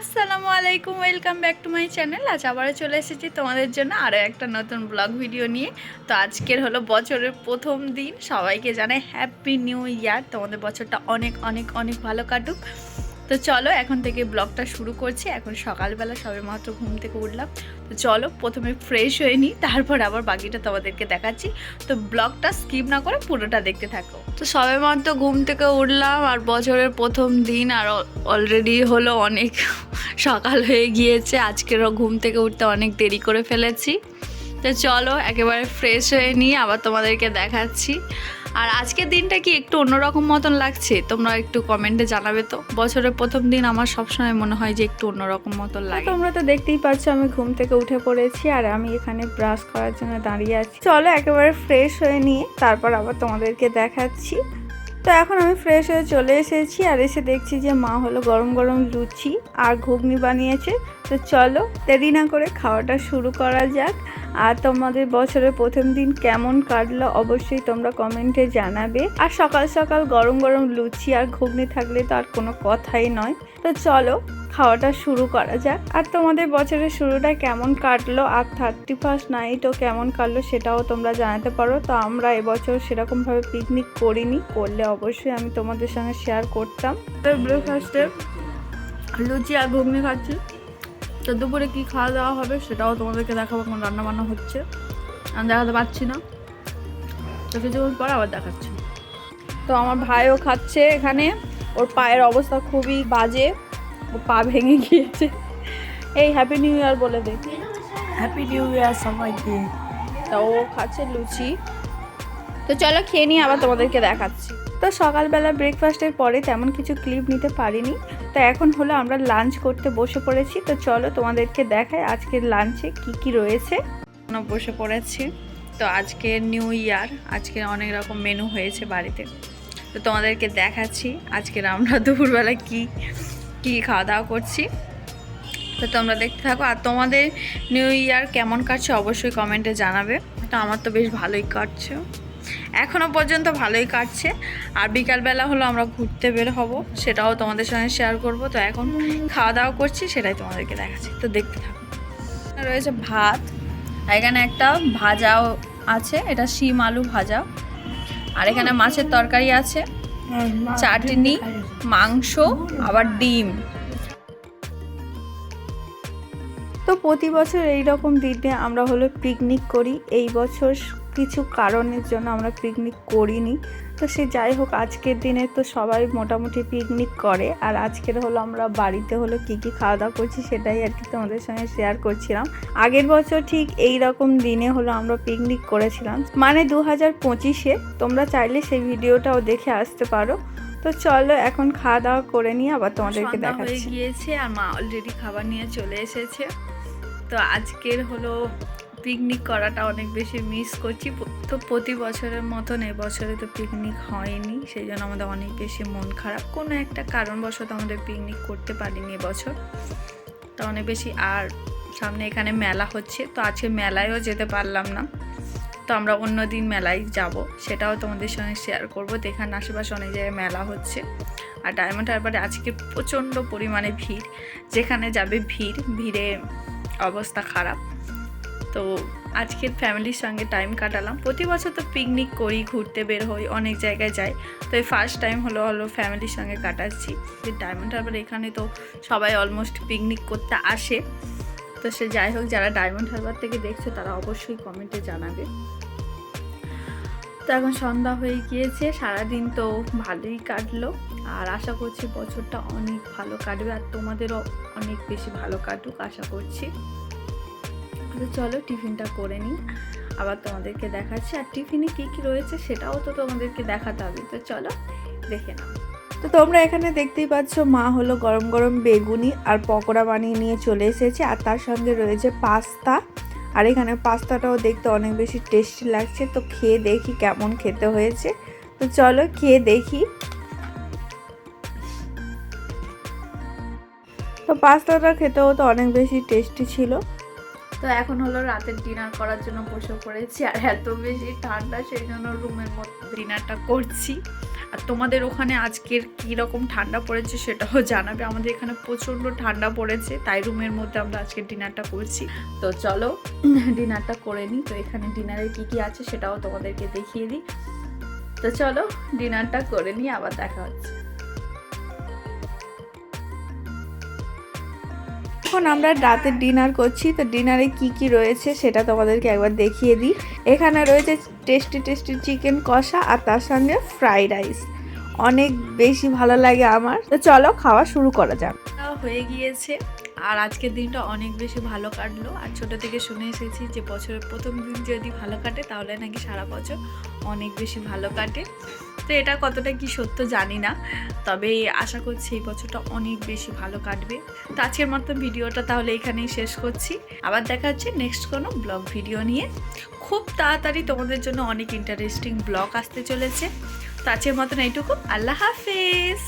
আসসালামু আলাইকুম, welcome back to my channel. আজ আবারও চলে এসেছি তোমাদের জন্য আরও একটা নতুন ব্লগ ভিডিও নিয়ে। তো আজকের হলো বছরের প্রথম দিন। সবাইকে জানাই হ্যাপি নিউ ইয়ার তোমাদের বছরটা অনেক অনেক অনেক ভালো কাটুক। তো চলো, এখন থেকে ব্লগটা শুরু করছি। এখন সকালবেলা সবে মাত্র ঘুম থেকে উঠলাম। তো চলো, প্রথমে ফ্রেশ হয়ে নিই, তারপর আবার বাকিটা তোমাদেরকে দেখাচ্ছি। তো ব্লগটা স্কিপ না করে পুরোটা দেখতে থাকো। তো সবে মাত্র ঘুম থেকে উঠলাম, আর বছরের প্রথম দিন, আর অলরেডি হলো অনেক সকাল হয়ে গিয়েছে। আজকেরও ঘুম থেকে উঠতে অনেক দেরি করে ফেলেছি। তো চলো, একেবারে ফ্রেশ হয়ে নিয়ে আবার তোমাদেরকে দেখাচ্ছি। আর আজকের দিনটা কি একটু অন্যরকম মতন লাগছে? তোমরা একটু কমেন্টে জানাবে তো। বছরের প্রথম দিন আমার সবসময় মনে হয় যে একটু অন্যরকম মতন লাগে। তোমরা তো দেখতেই পাচ্ছ আমি ঘুম থেকে উঠে পড়েছি আর আমি এখানে ব্রাশ করার জন্য দাঁড়িয়ে আছি। চলো একেবারে ফ্রেশ হয়ে নিয়ে তারপর আবার তোমাদেরকে দেখাচ্ছি। তো এখন আমি ফ্রেশ হয়ে চলে এসেছি আর এসে দেখছি যে মা হলো গরম গরম লুচি আর ঘুগনি বানিয়েছে। তো চলো দেরি না করে খাওয়াটা শুরু করা যাক। আর তোমাদের বছরের প্রথম দিন কেমন কাটলো অবশ্যই তোমরা কমেন্টে জানাবে। আর সকাল সকাল গরম গরম লুচি আর ঘুগনি থাকলে তো আর কোনো কথাই নয়। তো চলো খাওয়াটা শুরু করা যাক। আর তোমাদের বছরের শুরুটা কেমন কাটলো? আর থার্টি ফার্স্ট নাইটও কেমন কাটলো সেটাও তোমরা জানাতে পারো। তো আমরা এবছর সেরকমভাবে পিকনিক করিনি করলে অবশ্যই আমি তোমাদের সঙ্গে শেয়ার করতাম। তো ব্রেকফাস্টে লুচি আর ঘুগনি খাচ্ছি। তো দুপুরে কী খাওয়া দাওয়া হবে সেটাও তোমাদেরকে দেখাবো এখন রান্না বান্না হচ্ছে। আমি দেখাতে পারছি না। তো কিছুক্ষণ পর আবার দেখাচ্ছি। তো আমার ভাইও খাচ্ছে এখানে। ওর পায়ের অবস্থা খুবই বাজে। পা ভেঙে গিয়েছে। এই হ্যাপি নিউ ইয়ার বলে দে। হ্যাপি নিউ ইয়ার সবাইকে। তা ও খাচ্ছে লুচি। তো চলো খেয়ে নিয়ে আবার তোমাদেরকে দেখাচ্ছি। তো সকালবেলা ব্রেকফাস্টের পরে তেমন কিছু ক্লিপ নিতে পারিনি। তো এখন হলো আমরা লাঞ্চ করতে বসে পড়েছি। তো চলো তোমাদেরকে দেখাই আজকের লাঞ্চে কি কি রয়েছে। বসে পড়েছি। তো আজকে নিউ ইয়ার আজকে অনেক রকম মেনু হয়েছে বাড়িতে। তো তোমাদেরকে দেখাচ্ছি আজকের আমরা দুপুরবেলা কি কি খাওয়া দাওয়া করছি, তো তোমরা দেখতে থাকো। আর তোমাদের নিউ ইয়ার কেমন কাটছে অবশ্যই কমেন্টে জানাবে। তো আমার তো বেশ ভালোই কাটছে। এখনও পর্যন্ত ভালোই কাটছে। আর বিকালবেলা হলো আমরা ঘুরতে বের হব, সেটাও তোমাদের সঙ্গে শেয়ার করব। তো এখন খাওয়া দাওয়া করছি, সেটাই তোমাদেরকে দেখাচ্ছি। তো দেখতে থাকো। রয়েছে ভাত এখানে একটা ভাজাও আছে, এটা শিম আলু ভাজা আর এখানে মাছের তরকারি আছে। চাটনি, মাংস, আবার ডিম। তো প্রতি বছর এই রকম দিনে আমরা হলো পিকনিক করি। এই বছর কিছু কারণের জন্য আমরা পিকনিক করিনি। তো সে যাই হোক আজকের দিনে তো সবাই মোটামুটি পিকনিক করে। আর আজকের হলো আমরা বাড়িতে হলো কি কি খাওয়া দাওয়া করছি সেটাই আর কি তোমাদের সঙ্গে শেয়ার করছিলাম। আগের বছর ঠিক এই রকম দিনে হলো আমরা পিকনিক করেছিলাম। মানে দু হাজার পঁচিশে তোমরা চাইলে সেই ভিডিওটাও দেখে আসতে পারো। তো চলো এখন খাওয়া দাওয়া করে নিয়ে আবার তোমাদেরকে দেখাচ্ছি। গিয়েছে আর মা অলরেডি খাবার নিয়ে চলে এসেছে। তো আজকের হলো পিকনিক করাটা অনেক বেশি মিস করছি। তো প্রতি বছরের মতন এবছরে তো পিকনিক হয়নি, সেই জন্য আমাদের অনেক বেশি মন খারাপ। কোনো একটা কারণবশত আমাদের পিকনিক করতে পারিনি এবছর। তো অনেক বেশি, আর সামনে এখানে মেলা হচ্ছে, তো আজকে মেলায়ও যেতে পারলাম না। তো আমরা অন্য দিন মেলায় যাব, সেটাও তোমাদের সঙ্গে শেয়ার করব। তো এখানে আশেপাশে অনেক জায়গায় মেলা হচ্ছে। আর ডায়মন্ড হারবারে আজকে প্রচণ্ড পরিমাণে ভিড়, যেখানে যাবে ভিড়, ভিড়ে অবস্থা খারাপ। তো আজকের ফ্যামিলির সঙ্গে টাইম কাটালাম। প্রতি বছর তো পিকনিক করি, ঘুরতে বের হই, অনেক জায়গায় যাই। তো এই ফার্স্ট টাইম হলো হলো ফ্যামিলির সঙ্গে কাটাচ্ছি। যে ডায়মন্ড হারবার এখানে তো সবাই অলমোস্ট পিকনিক করতে আসে। তো সে যাই হোক, যারা ডায়মন্ড হারবার থেকে দেখছে, তারা অবশ্যই কমেন্টে জানাবে। তো এখন সন্ধ্যা হয়ে গিয়েছে, সারাদিন তো ভালোই কাটলো। আর আশা করছি বছরটা অনেক ভালো কাটবে, আর তোমাদেরও অনেক বেশি ভালো কাটুক, আশা করছি। তো চলো টিফিনটা করে নিই। আবার তোমাদেরকে দেখাচ্ছি। আর টিফিনে কী কী রয়েছে সেটাও তো তোমাদেরকে দেখাতে হবে। তো চলো দেখে নাও। তো তোমরা এখানে দেখতেই পাচ্ছ, মা হলো গরম গরম বেগুনি আর পকোড়া বানিয়ে নিয়ে চলে এসেছে। আর তার সঙ্গে রয়েছে পাস্তা। আর এখানে পাস্তাটাও দেখতে অনেক বেশি টেস্টি লাগছে। তো খেয়ে দেখি কেমন খেতে হয়েছে। তো চলো খেয়ে দেখি। তো পাস্তাটা খেতেও তো অনেক বেশি টেস্টি ছিল। তো এখন হলো রাতের ডিনার করার জন্য বসে পড়েছি আর এত বেশি ঠান্ডা, সেই জন্য রুমের মধ্যে ডিনারটা করছি। আর তোমাদের ওখানে আজকের কী রকম ঠান্ডা পড়েছে সেটাও জানাবে। আমাদের এখানে প্রচণ্ড ঠান্ডা পড়েছে, তাই রুমের মধ্যে আমরা আজকে ডিনারটা করছি। তো চলো ডিনারটা করে নিই। তো এখানে ডিনারে কী কী আছে সেটাও তোমাদেরকে দেখিয়ে দিই। তো চলো ডিনারটা করে নিই, আবার দেখা হচ্ছে। এখন আমরা রাতের ডিনার করছি, তো ডিনারে কি কি রয়েছে সেটা তোমাদেরকে একবার দেখিয়ে দিই। এখানে রয়েছে টেস্টি টেস্টি চিকেন কষা আর তার সঙ্গে ফ্রাইড রাইস অনেক বেশি ভালো লাগে আমার। তো চলো খাওয়া শুরু করা যাক। হয়ে গিয়েছে, আর আজকের দিনটা অনেক বেশি ভালো কাটলো। আর ছোট থেকে শুনে এসেছি যে বছরের প্রথম দিন যদি ভালো কাটে, তাহলে নাকি সারা বছর অনেক বেশি ভালো কাটে। তো এটা কতটা কি সত্য জানি না। তবে আশা করছি এই বছরটা অনেক বেশি ভালো কাটবে। তো আজকের মতো ভিডিওটা তাহলে এখানেই শেষ করছি। আবার দেখা হচ্ছে নেক্সট কোনো ব্লগ ভিডিও নিয়ে। খুব তাড়াতাড়ি তোমাদের জন্য অনেক ইন্টারেস্টিং ব্লগ আসতে চলেছে। তো আজকের মতন এইটুকু। আল্লাহ হাফেজ।